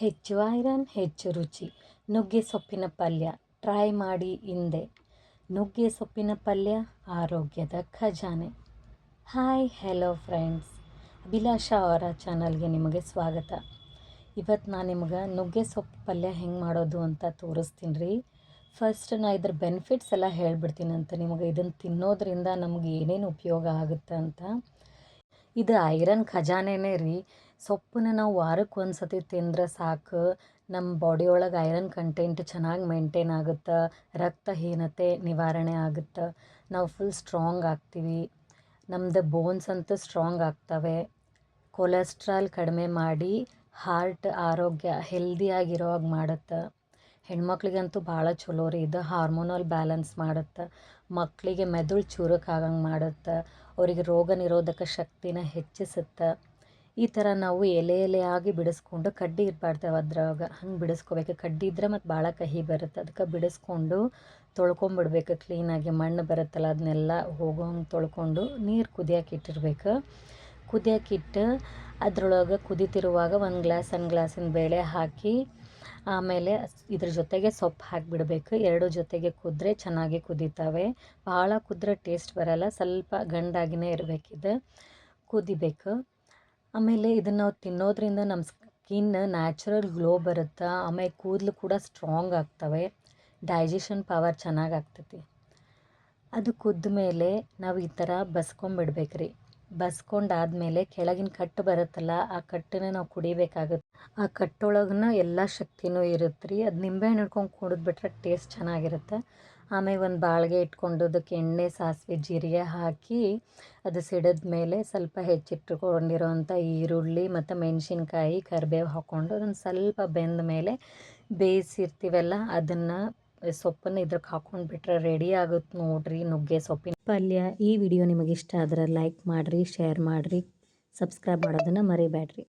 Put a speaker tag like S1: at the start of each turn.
S1: ಹೆಚ್ಚು ಐರನ್, ಹೆಚ್ಚು ರುಚಿ. ನುಗ್ಗೆ ಸೊಪ್ಪಿನ ಪಲ್ಯ. ಟ್ರೈ ಮಾಡಿ ಹಿಂದೆ. ನುಗ್ಗೆ ಸೊಪ್ಪಿನ ಪಲ್ಯ ಆರೋಗ್ಯದ ಖಜಾನೆ. Hi, hello friends. ಅಭಿಲಾಷ ಅವರ ಚಾನಲ್ಗೆ ನಿಮಗೆ ಸ್ವಾಗತ. ಇವತ್ತು ನಾನು ನಿಮಗೆ ನುಗ್ಗೆ ಸೊಪ್ಪು ಪಲ್ಯ ಹೆಂಗೆ ಮಾಡೋದು ಅಂತ ತೋರಿಸ್ತೀನಿ ರೀ ಫಸ್ಟ್ ನಾ ಇದ್ರ ಬೆನಿಫಿಟ್ಸ್ ಎಲ್ಲ ಹೇಳ್ಬಿಡ್ತೀನಿ ಅಂತ ನಿಮಗೆ. ಇದನ್ನು ತಿನ್ನೋದ್ರಿಂದ ನಮಗೆ ಏನೇನು ಉಪಯೋಗ ಆಗುತ್ತೆ ಅಂತ. ಇದು ಐರನ್ ಖಜಾನೆನೇ ರೀ. ಸೊಪ್ಪನ್ನ ನಾವು ವಾರಕ್ಕೆ ಒಂದು ಸತಿ ತಿಂದ್ರೆ ಸಾಕು. ನಮ್ಮ ಬಾಡಿ ಒಳಗೆ ಐರನ್ ಕಂಟೆಂಟ್ ಚೆನ್ನಾಗಿ ಮೇಂಟೈನ್ ಆಗುತ್ತೆ, ರಕ್ತಹೀನತೆ ನಿವಾರಣೆ ಆಗುತ್ತೆ. ನಾವು ಫುಲ್ ಸ್ಟ್ರಾಂಗ್ ಆಗ್ತೀವಿ. ನಮ್ಮದು ಬೋನ್ಸ್ ಅಂತೂ ಸ್ಟ್ರಾಂಗ್ ಆಗ್ತವೆ. ಕೊಲೆಸ್ಟ್ರಾಲ್ ಕಡಿಮೆ ಮಾಡಿ ಹಾರ್ಟ್ ಆರೋಗ್ಯ ಹೆಲ್ದಿಯಾಗಿರೋ ಹಾಗೆ ಮಾಡುತ್ತೆ. ಹೆಣ್ಮಕ್ಳಿಗಂತೂ ಭಾಳ ಚಲೋ ರೀ, ಇದು ಹಾರ್ಮೋನಲ್ ಬ್ಯಾಲೆನ್ಸ್ ಮಾಡುತ್ತೆ. ಮಕ್ಕಳಿಗೆ ಮೆದುಳು ಚುರುಕಾಗಂಗೆ ಮಾಡುತ್ತೆ. ಅವರಿಗೆ ರೋಗ ನಿರೋಧಕ ಶಕ್ತಿನ ಹೆಚ್ಚಿಸುತ್ತೆ. ಈ ಥರ ನಾವು ಎಲೆ ಎಲೆಯಾಗಿ ಬಿಡಿಸ್ಕೊಂಡು ಕಡ್ಡಿ ಇರಬಾರ್ದು ಅದ್ರಾಗ. ಹಂಗೆ ಬಿಡಿಸ್ಕೋಬೇಕು. ಕಡ್ಡಿ ಇದ್ರೆ ಮತ್ತು ಭಾಳ ಕಹಿ ಬರುತ್ತೆ. ಅದಕ್ಕೆ ಬಿಡಿಸ್ಕೊಂಡು ತೊಳ್ಕೊಂಬಿಡ್ಬೇಕು. ಕ್ಲೀನಾಗಿ ಮಣ್ಣು ಬರುತ್ತಲ್ಲ ಅದನ್ನೆಲ್ಲ ಹೋಗೋಂಗೆ ತೊಳ್ಕೊಂಡು ನೀರು ಕುದಿಯೋಕೆ ಇಟ್ಟಿರ್ಬೇಕು. ಕುದಿಯೋಕ್ಕಿಟ್ಟು ಅದ್ರೊಳಗೆ ಕುದಿತಿರುವಾಗ ಒಂದು ಗ್ಲಾಸ್, ಒಂದು ಗ್ಲಾಸಿನ ಬೇಳೆ ಹಾಕಿ ಆಮೇಲೆ ಇದ್ರ ಜೊತೆಗೆ ಸೊಪ್ಪು ಹಾಕಿಬಿಡ್ಬೇಕು. ಎರಡು ಜೊತೆಗೆ ಕುದ್ರೆ ಚೆನ್ನಾಗಿ ಕುದೀತಾವೆ. ಭಾಳ ಕುದ್ರೆ ಟೇಸ್ಟ್ ಬರಲ್ಲ. ಸ್ವಲ್ಪ ಗಂಡಾಗಿನೇ ಇರಬೇಕಿದೆ. ಕುದಿಬೇಕು. ಆಮೇಲೆ ಇದನ್ನು ನಾವು ತಿನ್ನೋದ್ರಿಂದ ನಮ್ಮ ಸ್ಕಿನ್ ನ್ಯಾಚುರಲ್ ಗ್ಲೋ ಬರುತ್ತೆ, ಆಮೇಲೆ ಕೂದಲು ಕೂಡ ಸ್ಟ್ರಾಂಗ್ ಆಗ್ತವೆ ಡೈಜೆಷನ್ ಪವರ್ ಚೆನ್ನಾಗಿ ಆಗ್ತೈತಿ. ಅದು ಕುದ್ದ ಮೇಲೆ ನಾವು ಈ ಥರ ಬಸ್ಕೊಂಬಿಡ್ಬೇಕ್ರಿ. ಬಸ್ಕೊಂಡಾದ್ಮೇಲೆ ಕೆಳಗಿನ ಕಟ್ಟು ಬರುತ್ತಲ್ಲ, ಆ ಕಟ್ಟನ್ನ ನಾವು ಕುಡಿಬೇಕಾಗುತ್ತೆ ಆ ಕಟ್ಟೊಳಗನ ಎಲ್ಲ ಶಕ್ತಿನೂ ಇರುತ್ತೆ ರೀ ಅದು ನಿಂಬೆಹಣ್ಣು ಹಿಡ್ಕೊಂಡು ಕುಡಿದ್ಬಿಟ್ರೆ ಟೇಸ್ಟ್ ಚೆನ್ನಾಗಿರುತ್ತೆ. ಆಮೇಲೆ ಒಂದು ಬಾಳಿಗೆ ಇಟ್ಕೊಂಡು ಅದಕ್ಕೆ ಎಣ್ಣೆ, ಸಾಸಿವೆ, ಜೀರಿಗೆ ಹಾಕಿ ಅದು ಸಿಡಿದ ಮೇಲೆ ಸ್ವಲ್ಪ ಹೆಚ್ಚಿಟ್ಟುಕೊಂಡಿರೋಂಥ ಈರುಳ್ಳಿ ಮತ್ತು ಮೆಣಸಿನ್ಕಾಯಿ, ಕರಿಬೇವು ಹಾಕ್ಕೊಂಡು ಅದನ್ನು ಸ್ವಲ್ಪ ಬೆಂದ ಮೇಲೆ ಬೇಯಿಸಿರ್ತೀವಲ್ಲ, ಅದನ್ನು ಸೊಪ್ಪನ್ನು ಇದ್ರಕ್ಕೆ ಹಾಕೊಂಡು ಬಿಟ್ರೆ ರೆಡಿ ಆಗುತ್ತೆ ನೋಡ್ರಿ ನುಗ್ಗೆ ಸೊಪ್ಪಿನ ಪಲ್ಯ. ಈ ವಿಡಿಯೋ ನಿಮಗೆ ಇಷ್ಟ ಆದ್ರೆ ಲೈಕ್ ಮಾಡಿರಿ ಶೇರ್ ಮಾಡಿರಿ ಸಬ್ಸ್ಕ್ರೈಬ್ ಮಾಡೋದನ್ನ ಮರಿಬೇಡ್ರಿ